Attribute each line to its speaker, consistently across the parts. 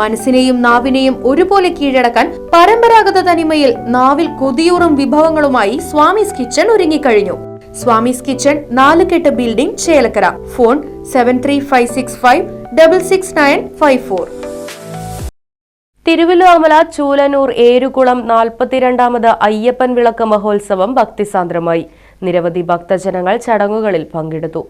Speaker 1: മനസ്സിനെയും നാവിനെയും ഒരുപോലെ കീഴടക്കാൻ പരമ്പരാഗത തനിമയിൽ നാവിൽ കൊതിയൂറും വിഭവങ്ങളുമായി സ്വാമിസ് കിച്ചൺ ഒരുങ്ങിക്കഴിഞ്ഞു. Swamis kitchen Nalukettu building Chelakkara. Phone seven three five six five double six nine five four
Speaker 2: Thiruvilwamala Choolanur Erukulam നാൽപ്പത്തിരണ്ടാമത് Ayyappan വിളക്ക് മഹോത്സവം ഭക്തിസാന്ദ്രമായി. നിരവധി ഭക്തജനങ്ങൾ ചടങ്ങുകളിൽ പങ്കെടുത്തു.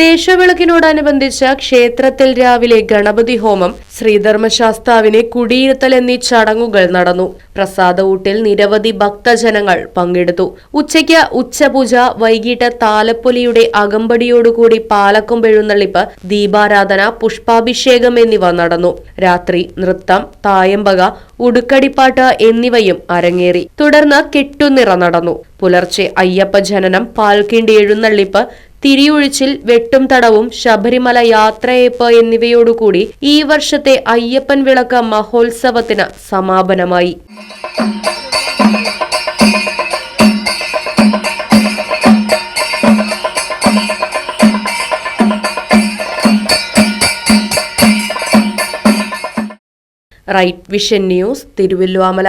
Speaker 2: ദേശവിളക്കിനോടനുബന്ധിച്ച് ക്ഷേത്രത്തിൽ രാവിലെ ഗണപതി ഹോമം ശ്രീധർമ്മശാസ്താവിനെ കുടിയിരുത്തൽ എന്നീ ചടങ്ങുകൾ നടന്നു. പ്രസാദ നിരവധി ഭക്തജനങ്ങൾ പങ്കെടുത്തു. ഉച്ചയ്ക്ക് ഉച്ചപൂജ വൈകിട്ട് താലപ്പൊലിയുടെ അകമ്പടിയോടുകൂടി പാലക്കൊമ്പെഴുന്നള്ളിപ്പ് ദീപാരാധന പുഷ്പാഭിഷേകം എന്നിവ നടന്നു. രാത്രി നൃത്തം തായമ്പക ഉടുക്കടിപ്പാട്ട് എന്നിവയും അരങ്ങേറി. തുടർന്ന് കെട്ടുനിറ നടന്നു. പുലർച്ചെ അയ്യപ്പ ജനനം പാൽക്കിണ്ടി എഴുന്നള്ളിപ്പ് തിരിയൊഴിച്ചിൽ വെട്ടും തടവും ശബരിമല യാത്രയേപ്പ് എന്നിവയോടുകൂടി ഈ വർഷത്തെ അയ്യപ്പൻ വിളക്ക് മഹോത്സവത്തിന് സമാപനമായി. Right vision news Thiruvilwamala.